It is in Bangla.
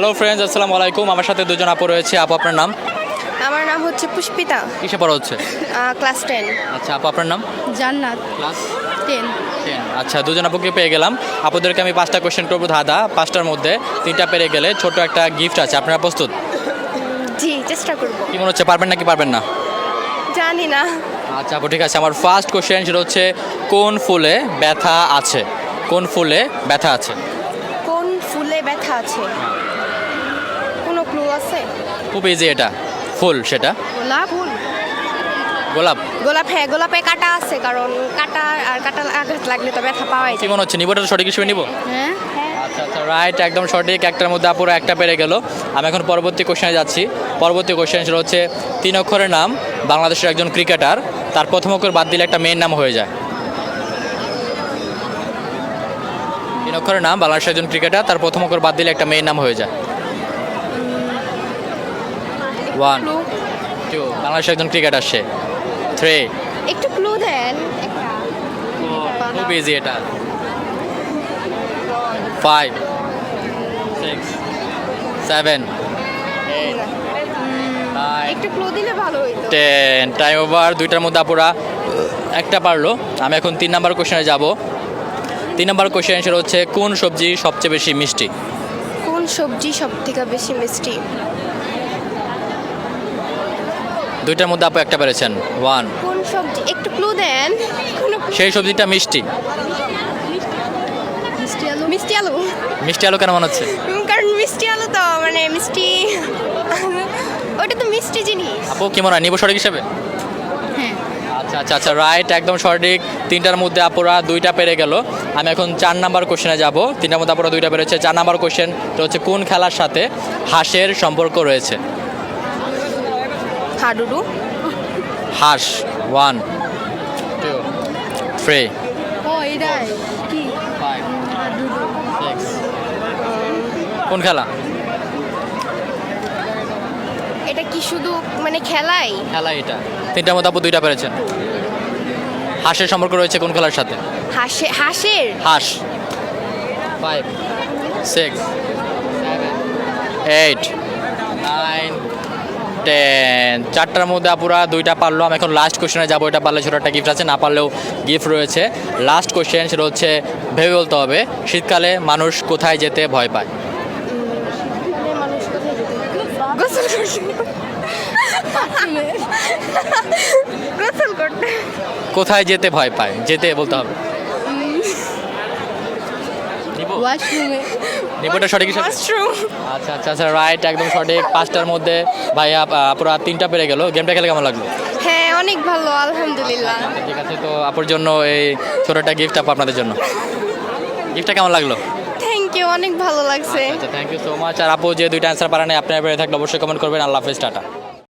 হ্যালো ফ্রেন্ডস আসসালামু আলাইকুম। আমার সাথে দুজন আপু রয়েছে। আপু আপনার নাম? আমার নাম হচ্ছে পুষ্পিতা। কিসে পড়া হচ্ছে? ক্লাস টেন আচ্ছা আপু আপনার নাম? জান্নাত। ক্লাস টেন আচ্ছা দুজন আপুকে পেয়ে গেলাম। আপুদেরকে আমি পাঁচটা কোশ্চেন করব ধাঁধা পাঁচটার মধ্যে। তিনটা পেরে গেলে ছোট একটা গিফট আছে। আপনারা প্রস্তুত? জি চেষ্টা করব। কি মনে হচ্ছে পারবেন নাকি পারবেন না? জানি না। আচ্ছা আপু ঠিক আছে। আমার ফার্স্ট কোশ্চেন সেটা হচ্ছে কোন ফুলে ব্যথা আছে? কোন ফুলে ব্যথা আছে? কোন ফুলে ব্যথা আছে? ক্লু আছে? খুব ইজি এটা। ফুল সেটা। গোলাপ? ফুল। গোলাপ। গোলাপ হ্যাঁ গোলাপে কাটা আছে কারণ কাটা আর কাটা আঘাত লাগলে তো ব্যথা পাওয়াই কি মনে হচ্ছে নিবোটা সঠিক হিসেবে নিবো? হ্যাঁ আচ্ছা আচ্ছা রাইট একদম সঠিক একটার মধ্যে আপুরা একটা পেরে গেল। আমি এখন পরবর্তী কোশ্চেনে যাচ্ছি। পরবর্তী কোশ্চেন সেটা হচ্ছে তিন অক্ষরের নাম বাংলাদেশের একজন ক্রিকেটার তার প্রথম অক্ষর বাদ দিলে একটা মেয়ের নাম হয়ে যায়। তিন অক্ষরের নাম বাংলাদেশের একজন ক্রিকেটার তার প্রথম অক্ষর বাদ দিলে একটা মেয়ের নাম হয়ে যায়। ওয়ান টু বাংলাদেশের একজন ক্রিকেটার সে। থ্রি একটু ক্লু দেন খুব ইজি এটা। ফাইভ সিক্স সেভেন একটু ক্লু দিলে ভালো হইতো। টেন টাইম ওভার দুইটার মধ্যে আপুরা একটা পারল। আমি এখন তিন নাম্বার কোশ্চেনে যাব। তিন নাম্বার কোশ্চেন সেটা হচ্ছে কোন সবজি সবচেয়ে বেশি মিষ্টি? কোন সবজি সব থেকে বেশি মিষ্টি? দুইটার মধ্যে আপু একটা পেরেছেন। ওয়ান কোন সবজি? একটু ক্লু দেন। কোনো সেই সবজিটা মিষ্টি। মিষ্টি আলু। মিষ্টি আলু। মিষ্টি আলু কেন মনে হচ্ছে? কারণ মিষ্টি আলু তো মানে মিষ্টি। ওটা তো মিষ্টি জিনিস। আপু কি মনে হয় নিব সঠিক হিসেবে? হ্যাঁ। আচ্ছা আচ্ছা আচ্ছা রাইট একদম সঠিক। তিনটার মধ্যে আপুরা দুইটা পেরে গেল। আমি এখন চার নাম্বার কোশ্চেনে যাব। তিনটার মধ্যে আপুরা দুইটা পেরেছে। চার নাম্বার কোশ্চেন হচ্ছে কোন খেলার সাথে হাঁসের সম্পর্ক রয়েছে? হাডুডু হাঁস ওয়ান টু থ্রি ও এটাই কি ফাইভ সিক্স কোন খেলা? এটা কি শুধু মানে খেলাই? খেলা এটা। তিনটার মধ্যে আপু দুইটা পেরেছেন। হাঁসের সম্পর্ক রয়েছে কোন খেলার সাথে? হাসে হাঁসের? হাঁস। ফাইভ সিক্স এইট চারটার মধ্যে আপুরা দুইটা পারল। আমি এখন লাস্ট কোশ্চেনে যাব এটা পারলে ছোটো একটা গিফট আছে না পারলেও গিফট রয়েছে। লাস্ট কোশ্চেন সেটা হচ্ছে ভেবে বলতে হবে শীতকালে মানুষ কোথায় যেতে ভয় পায়? কোথায় যেতে ভয় পায়? যেতে বলতে হবে। নিবো? ওয়াশরুমে। নিবোটা সঠিক ওয়াশরুম। আচ্ছা আচ্ছা আচ্ছা রাইট একদম সঠিক। পাঁচটার মধ্যে ভাইয়া আহ, পুরো তিনটা পেরে গেল। গেমটা খেলে কেমন লাগল? হ্যাঁ অনেক ভালো আলহামদুলিল্লাহ। আচ্ছা, ঠিক আছে তো আপুর জন্য এই ছোট একটা গিফট আপু আপনাদের জন্য। গিফটটা কেমন লাগল? থ্যাংক ইউ অনেক ভালো লাগছে। আচ্ছা থ্যাংক ইউ সো মাচ আর আপু যে দুইটা অ্যান্সার পারেন আপনার পেরে থাকলে অবশ্যই কমেন্ট করবেন। আল্লাহ হাফেজ টাটা।